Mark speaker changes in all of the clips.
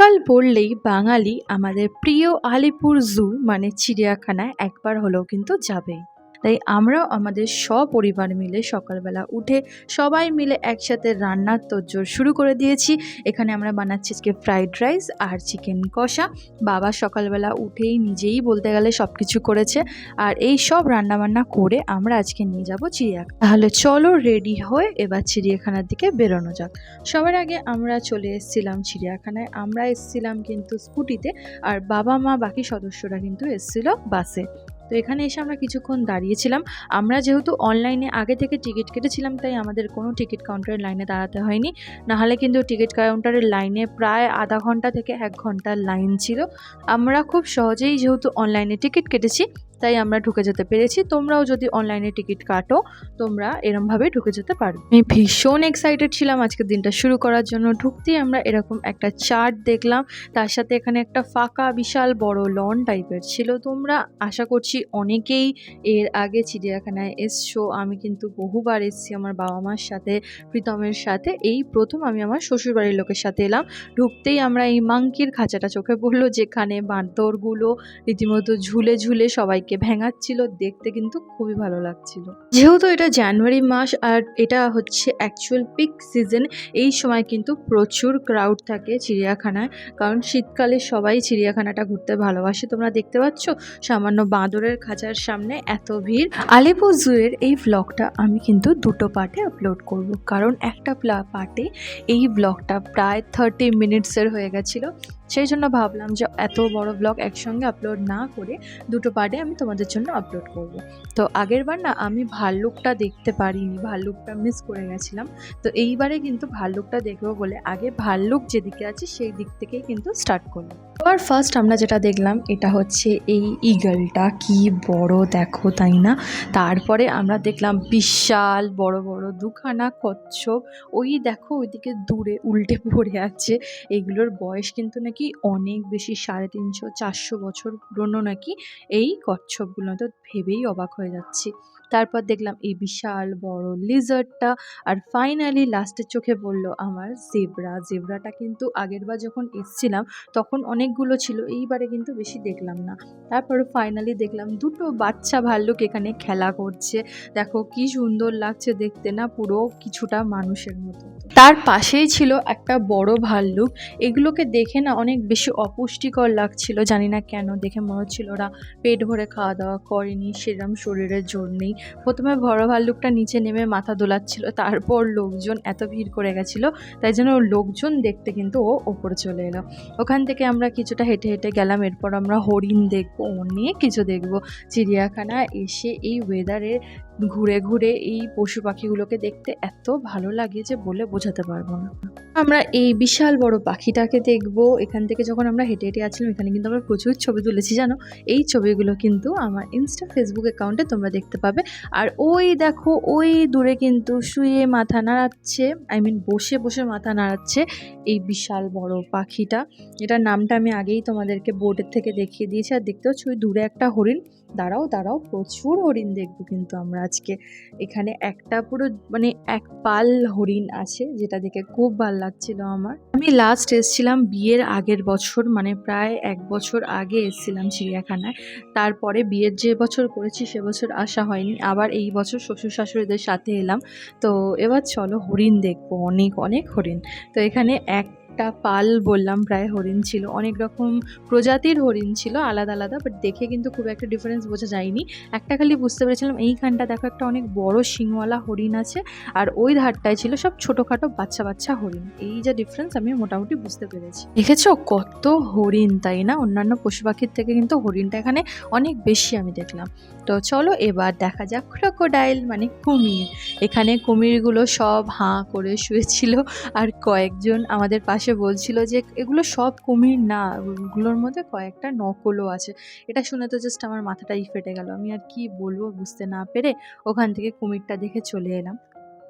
Speaker 1: শীতকাল বললেই বাঙালি আমাদের প্রিয় আলিপুর জু মানে চিড়িয়াখানায় একবার হলেও কিন্তু যাবেই। তাই আমরাও আমাদের সপরিবার মিলে সকালবেলা উঠে সবাই মিলে একসাথে রান্নার তোড়জোড় শুরু করে দিয়েছি। এখানে আমরা বানাচ্ছি আজকে ফ্রাইড রাইস আর চিকেন কষা। বাবা সকালবেলা উঠেই নিজেই বলতে গেলে সব কিছু করেছে আর এই সব রান্নাবান্না করে আমরা আজকে নিয়ে যাব চিড়িয়াখানা। তাহলে চলো রেডি হয়ে এবার চিড়িয়াখানার দিকে বেরোনো যাক। সবার আগে আমরা চলে এসেছিলাম চিড়িয়াখানায়। আমরা এসেছিলাম কিন্তু স্কুটিতে আর বাবা মা বাকি সদস্যরা কিন্তু এসেছিল বাসে। তো এখানে এসে আমরা কিছুক্ষণ দাঁড়িয়েছিলাম। আমরা যেহেতু অনলাইনে আগে থেকে টিকিট কেটেছিলাম, তাই আমাদের কোনো টিকিট কাউন্টারের লাইনে দাঁড়াতে হয়নি। নাহলে কিন্তু টিকিট কাউন্টারের লাইনে প্রায় আধা ঘণ্টা থেকে এক ঘণ্টার লাইন ছিল। আমরা খুব সহজেই যেহেতু অনলাইনে টিকিট কেটেছি তাই আমরা ঢুকে যেতে পেরেছি। তোমরাও যদি অনলাইনে টিকিট কাটো, তোমরা এরমভাবে ঢুকে যেতে পারবে। আমি ভীষণ এক্সাইটেড ছিলাম আজকের দিনটা শুরু করার জন্য। ঢুকতেই আমরা এরকম একটা চার্ট দেখলাম। তার সাথে এখানে একটা ফাঁকা, বিশাল, বড় লন টাইপের ছিল। তোমরা আশা করছি অনেকেই এর আগে চিড়িয়াখানায় এসছো। আমি কিন্তু বহুবার এসেছি আমার বাবা মার সাথে, প্রীতমের সাথে। এই প্রথম আমি আমার শ্বশুরবাড়ির লোকের সাথে এলাম। ঢুকতেই আমরা এই মাংকির খাঁচাটা চোখে পড়ল, যেখানে বাঁদরগুলো রীতিমতো ঝুলে ঝুলে সবাইকে ভেঙাচ্ছিল, দেখতে কিন্তু খুবই ভালো লাগছিল। যেহেতু এটা জানুয়ারি মাস আর এটা হচ্ছে অ্যাকচুয়াল পিক সিজন এই সময় কিন্তু প্রচুর ক্রাউড থাকে চিড়িয়াখানায়। কারণ শীতকালে সবাই চিড়িয়াখানাটা ঘুরতে ভালোবাসে, তোমরা দেখতে পাচ্ছ? সামান্য বাঁদরের খাঁচার সামনে এত ভিড়। আলিপুর জুয়ের এই ব্লগটা আমি কিন্তু দুটো পার্টে আপলোড করব। কারণ একটা পার্টে এই ব্লগটা প্রায় থার্টি মিনিটসের হয়ে গেছিল। সেই জন্য ভাবলাম যে এত বড় ব্লগ একসঙ্গে আপলোড না করে দুটো পার্টে আমি তোমাদের জন্য আপলোড করব। তো আগের বার না আমি ভাল্লুকটা দেখতে পারিনি, ভাল্লুকটা মিস করে গেছিলাম। তো এইবারে কিন্তু ভাল্লুকটা দেখব বলে আগে ভাল্লুক যেদিকে আছে সেই দিক থেকেই কিন্তু স্টার্ট করলাম। আর ফার্স্ট আমরা যেটা দেখলাম, এটা হচ্ছে এই ইগলটা কি বড় দেখো, তাই না? তারপরে আমরা দেখলাম বিশাল বড় বড় দুখানা কচ্ছপ। ওই দেখো, ওইদিকে দূরে উল্টে পড়ে আছে। এগুলোর বয়স কিন্তু নাকি অনেক বেশি সাড়ে তিনশো, চারশো বছর পুরনো নাকি এই কচ্ছপগুলো? তো ভেবেই অবাক হয়ে যাচ্ছি। তারপর দেখলাম এই বিশাল বড় লিজার্ডটা আর ফাইনালি লাস্টের চোখে পড়ল আমার জেব্রা জেব্রাটা কিন্তু আগেরবার যখন এসছিলাম, তখন অনেকগুলো ছিল, এইবারে কিন্তু বেশি দেখলাম না। তারপরে ফাইনালি দেখলাম দুটো বাচ্চা ভাল্লুক এখানে খেলা করছে। দেখো কি সুন্দর লাগছে দেখতে না, পুরো কিছুটা মানুষের মতো। তার পাশেই ছিল একটা বড় ভাল্লুক। এগুলোকে দেখে না অনেক বেশি অপুষ্টিকর লাগছিল, জানি না কেন। দেখে মনে হচ্ছিল ওরা পেট ভরে খাওয়া দাওয়া করেনি, সেরম শরীরের জোর নেই প্রথমে বড় ভাল্লুকটা নিচে নেমে মাথা দোলাচ্ছিল, তারপর লোকজন এত ভিড় করে গেছিল, তাই জন্য লোকজন দেখতে কিন্তু ও ওপরে চলে এলো। ওখান থেকে আমরা কিছুটা হেঁটে হেঁটে গেলাম, এরপর আমরা হরিণ দেখব অনেক কিছু দেখব। চিড়িয়াখানা এসে এই ওয়েদারে ঘুরে ঘুরে এই পশু পাখিগুলোকে দেখতে এত ভালো লাগে যে বলে বোঝাতে পারব না। আমরা এই বিশাল বড় পাখিটাকে দেখব। এখান থেকে যখন আমরা হেঁটে হেঁটে আসছিলাম এখানে কিন্তু আমরা প্রচুর ছবি তুলেছি, জানো? এই ছবিগুলো কিন্তু আমার ইনস্টা ফেসবুক অ্যাকাউন্টে তোমরা দেখতে পাবে। আর ওই দেখো, ওই দূরে কিন্তু শুয়ে মাথা নাড়াচ্ছে আই মিন বসে বসে মাথা নাড়াচ্ছে এই বিশাল বড় পাখিটা। এটার নামটা আমি আগেই তোমাদেরকে বোর্ডের থেকে দেখিয়ে দিয়েছি। আর দেখতে পাচ্ছি ওই দূরে একটা হরিণ। দাঁড়াও দাঁড়াও, প্রচুর হরিণ দেখব কিন্তু আমরা আজকে। এখানে একটা পুরো মানে এক পাল হরিণ আছে, যেটা দেখে খুব ভালো লাগছিল আমার। আমি লাস্ট এসেছিলাম বিয়ের আগের বছর মানে প্রায় এক বছর আগে এসেছিলাম চিড়িয়াখানায়। তারপরে বিয়ের যে বছর করেছি, সে বছর আসা হয়নি। আবার এই বছর শ্বশুর শাশুড়িদের সাথে এলাম। তো এবার চলো হরিণ দেখব, অনেক অনেক হরিণ। তো এখানে একটা পাল বললাম প্রায় হরিণ ছিল। অনেক রকম প্রজাতির হরিণ ছিল, আলাদা আলাদা বাট দেখে কিন্তু খুব একটা ডিফারেন্স বোঝা যায়নি। একটা খালি বুঝতে পেরেছিলাম এইখানটা দেখো একটা অনেক বড় শিংওয়ালা হরিণ আছে, আর ওই ধারটায় ছিল সব ছোটোখাটো বাচ্চা বাচ্চা হরিণ। এই যে ডিফারেন্স আমি মোটামুটি বুঝতে পেরেছি। দেখেছ কত হরিণ, তাই না? অন্যান্য পশু পাখির থেকে কিন্তু হরিণটা এখানে অনেক বেশি আমি দেখলাম। তো চলো এবার দেখা যাক ক্রোকোডাইল মানে কুমির। এখানে কুমিরগুলো সব হাঁ করে শুয়েছিল, আর কয়েকজন আমাদের পাশে বলছিল যে, এগুলো সব কুমির না ওগুলোর মধ্যে কয়েকটা নকলও আছে। এটা শুনে তো জাস্ট আমার মাথাটাই ফেটে গেল। আমি আর কি বলব বুঝতে না পেরে ওখান থেকে কুমিরটা দেখে চলে এলাম।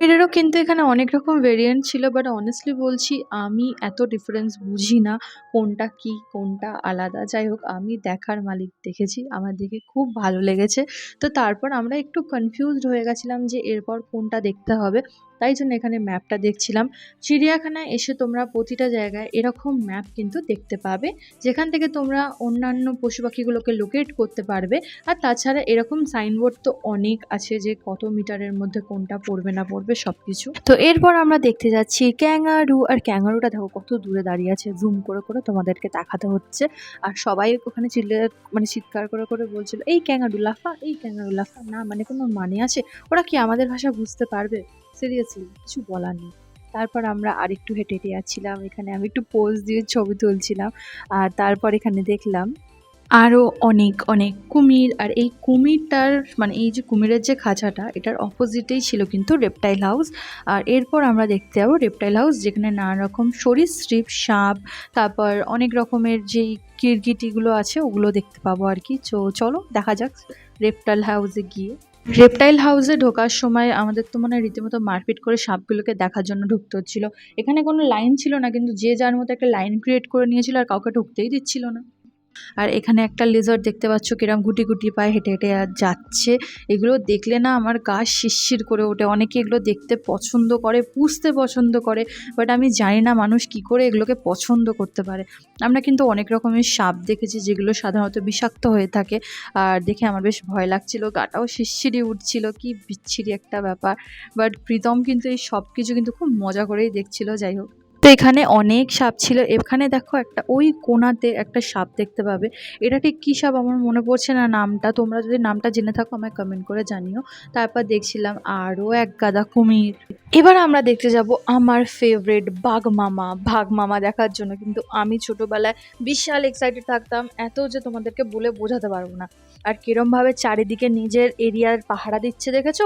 Speaker 1: কুমিরেরও কিন্তু এখানে অনেক রকম ভেরিয়েন্ট ছিল বাট অনেস্টলি বলছি, আমি এত ডিফারেন্স বুঝি না কোনটা কি, কোনটা আলাদা। যাই হোক, আমি দেখার মালিক দেখেছি, আমার দেখে খুব ভালো লেগেছে। তো তারপর আমরা একটু কনফিউজড হয়ে গেছিলাম যে, এরপর কোনটা দেখতে হবে। তাই জন্য এখানে ম্যাপটা দেখছিলাম। চিড়িয়াখানায় এসে তোমরা প্রতিটা জায়গায় এরকম ম্যাপ কিন্তু দেখতে পাবে, যেখান থেকে তোমরা অন্যান্য পশু পাখিগুলোকে লোকেট করতে পারবে। আর তাছাড়া এরকম সাইনবোর্ড তো অনেক আছে যে কত মিটারের মধ্যে কোনটা পড়বে না পড়বে সব কিছু তো এরপর আমরা দেখতে যাচ্ছি ক্যাঙ্গারু। আর ক্যাঙ্গারুটা দেখো কত দূরে দাঁড়িয়ে আছে জুম করে করে তোমাদেরকে দেখাতে হচ্ছে। আর সবাই ওখানে চিল্লে মানে চিৎকার করে করে বলছিল, এই ক্যাঙ্গারু লাফা, এই ক্যাঙ্গারু লাফা। না মানে কোনো মানে আছে? ওরা কি আমাদের ভাষা বুঝতে পারবে? সিরিয়াসলি কিছু বলার নেই। তারপর আমরা আরেকটু হেঁটে হেঁটে যাচ্ছিলাম, এখানে আমি একটু পোজ দিয়ে ছবি তুলছিলাম, আর তারপর এখানে দেখলাম আরও অনেক অনেক কুমির, আর এই কুমিরটার মানে এই যে কুমিরের যে খাঁচাটা, এটার অপোজিটেই ছিল কিন্তু রেপটাইল হাউস আর এরপর আমরা দেখতে যাব রেপটাইল হাউস যেখানে নানা রকম সরীসৃপ, সাপ, তারপর অনেক রকমের যেই কিরকিটিগুলো আছে, ওগুলো দেখতে পাবো আর কি। চলো, দেখা যাক রেপটাইল হাউসে গিয়ে। রেপটাইল হাউসে ঢোকার সময় আমাদের তো মনে হয় রীতিমতো মারপিট করে সাপগুলোকে দেখার জন্য ঢুকতে হচ্ছিল। এখানে কোনো লাইন ছিল না, কিন্তু যে যার মতো একটা লাইন ক্রিয়েট করে নিয়েছিল আর কাউকে ঢুকতেই দিচ্ছিল না। আর এখানে একটা লেজার দেখতে পাচ্ছ কিরম গুটি গুটি পায়ে হেঁটে হেঁটে যাচ্ছে। এগুলো দেখলে না আমার গা শিরশির করে ওঠে। অনেকে এগুলো দেখতে পছন্দ করে, পুষতে পছন্দ করে বাট আমি জানি না মানুষ কি করে এগুলোকে পছন্দ করতে পারে। আমরা কিন্তু অনেক রকমের সাপ দেখেছি যেগুলো সাধারণত বিষাক্ত হয়ে থাকে। আর দেখে আমার বেশ ভয় লাগছিল, গাটাও শিরশিরি উঠছিল, কি বিচ্ছিরি একটা ব্যাপার। বাট প্রীতম কিন্তু এই সব কিছু কিন্তু খুব মজা করেই দেখছিল, যাই হোক। তো এখানে অনেক সাপ ছিল। এখানে দেখো একটা, ওই কোনাতে একটা সাপ দেখতে পাবে। এটা ঠিক কী সাপ আমার মনে পড়ছে না নামটা। তোমরা যদি নামটা জেনে থাকো আমায় কমেন্ট করে জানিও। তারপর দেখছিলাম আরও এক গাদা কুমির। এবার আমরা দেখতে যাব আমার ফেভারিট বাঘ মামা। বাঘ মামা দেখার জন্য কিন্তু আমি ছোটোবেলায় বিশাল এক্সাইটেড থাকতাম। এত যে তোমাদেরকে বলে বোঝাতে পারব না। আর কিরমভাবে চারিদিকে নিজের এরিয়ার পাহারা দিচ্ছে দেখেছ?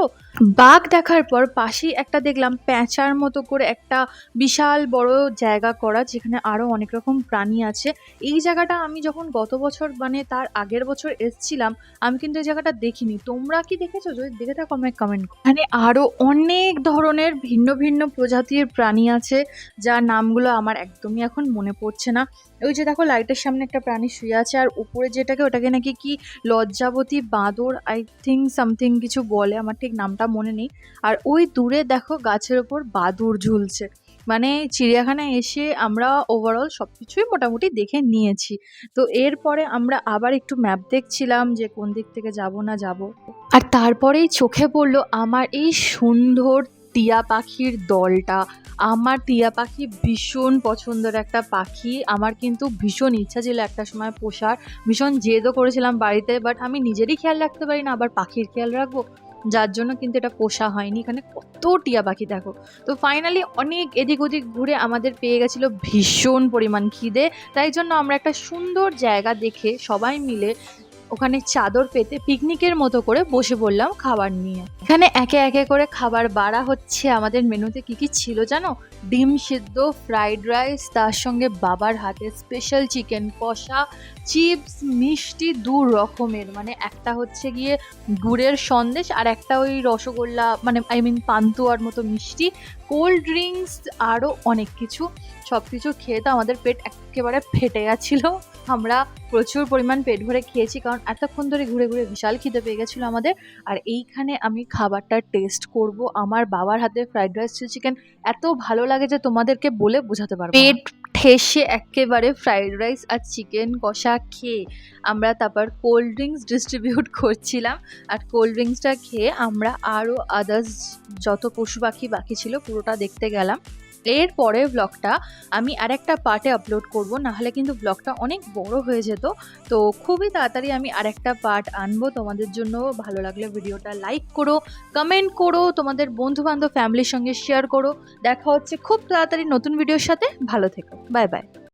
Speaker 1: বাঘ দেখার পর পাশেই একটা দেখলাম প্যাঁচার মতো করে একটা বিশাল বড় জায়গা করা যেখানে আরও অনেক রকম প্রাণী আছে। এই জায়গাটা আমি যখন গত বছর মানে তার আগের বছর এসছিলাম, আমি কিন্তু এই জায়গাটা দেখিনি। তোমরা কি দেখেছ? যদি দেখে থাকো আমায় কমেন্ট এখানে আরও অনেক ধরনের ভিন্ন ভিন্ন প্রজাতির প্রাণী আছে, যার নামগুলো আমার একদমই এখন মনে পড়ছে না। ওই যে দেখো, লাইটের সামনে একটা প্রাণী শুয়ে আছে, আর উপরে যেটাকে ওটাকে নাকি কি লজ্জাবতী বাঁদর আই থিঙ্ক সামথিং কিছু বলে, আমার ঠিক নামটা মনে নেই। আর ওই দূরে দেখো, গাছের ওপর বাদুর ঝুলছে। মানে চিড়িয়াখানায় এসে আমরা ওভারঅল সব কিছুই মোটামুটি দেখে নিয়েছি। তো এরপরে আমরা আবার একটু ম্যাপ দেখছিলাম যে কোন দিক থেকে যাব না যাব। আর তারপরেই চোখে পড়ল আমার এই সুন্দর টিয়া পাখির দলটা। আমার টিয়া পাখি ভীষণ পছন্দের একটা পাখি। আমার কিন্তু ভীষণ ইচ্ছা ছিল একটা সময় পোষার। ভীষণ জেদও করেছিলাম বাড়িতে বাট আমি নিজেরই খেয়াল রাখতে পারি না, আবার পাখির খেয়াল রাখব? যার জন্য কিন্তু এটা পোষা হয়নি। এখানে কত টিয়া পাখি দেখো। তো ফাইনালি অনেক এদিক ওদিক ঘুরে আমাদের পেয়ে গেছিল ভীষণ পরিমাণ খিদে। তাই জন্য আমরা একটা সুন্দর জায়গা দেখে সবাই মিলে ওখানে চাদর পেতে পিকনিকের মতো করে বসে পড়লাম খাবার নিয়ে। এখানে একে একে করে খাবার বাড়া হচ্ছে। আমাদের মেনুতে কি কি ছিল জানো? ডিম সিদ্ধ, ফ্রাইড রাইস, তার সঙ্গে বাবার হাতে স্পেশাল চিকেন কষা, চিপস, মিষ্টি দু রকমের। মানে একটা হচ্ছে গিয়ে গুড়ের সন্দেশ আর একটা ওই রসগোল্লা মানে আই মিন পান্তুয়ার মতো মিষ্টি। কোল্ড ড্রিঙ্কস আরও অনেক কিছু। সব কিছু খেয়ে তো আমাদের পেট একেবারে ফেটে গেছিল। আমরা প্রচুর পরিমাণ পেট ভরে খেয়েছি কারণ এতক্ষণ ধরে ঘুরে ঘুরে বিশাল খিদে পেয়ে গেছিল আমাদের। আর এইখানে আমি খাবারটা টেস্ট করব। আমার বাবার হাতে ফ্রাইড রাইস চিকেন এত ভালো লাগে যে তোমাদেরকে বলে বোঝাতে পারব পেট ঠেসে একেবারে ফ্রাইড রাইস আর চিকেন কষা খেয়ে আমরা তারপর কোল্ড ড্রিঙ্কস ডিস্ট্রিবিউট করছিলাম। আর কোল্ড ড্রিঙ্কসটা খেয়ে আমরা আরও আদার্স যত পশু পাখি বাকি ছিল পুরোটা দেখতে গেলাম। এর পরের ব্লগটা আমি আর একটা পার্টে আপলোড করব, নাহলে কিন্তু ব্লগটা অনেক বড় হয়ে যেত। তো খুবই তাড়াতাড়ি আমি আর একটা পার্ট আনব। তোমাদের জন্য ভালো লাগলে ভিডিওটা লাইক করো কমেন্ট করো, তোমাদের বন্ধু বান্ধব ফ্যামিলির সঙ্গে শেয়ার করো। দেখা হচ্ছে খুব তাড়াতাড়ি নতুন ভিডিওর সাথে। ভালো থেকো। Bye bye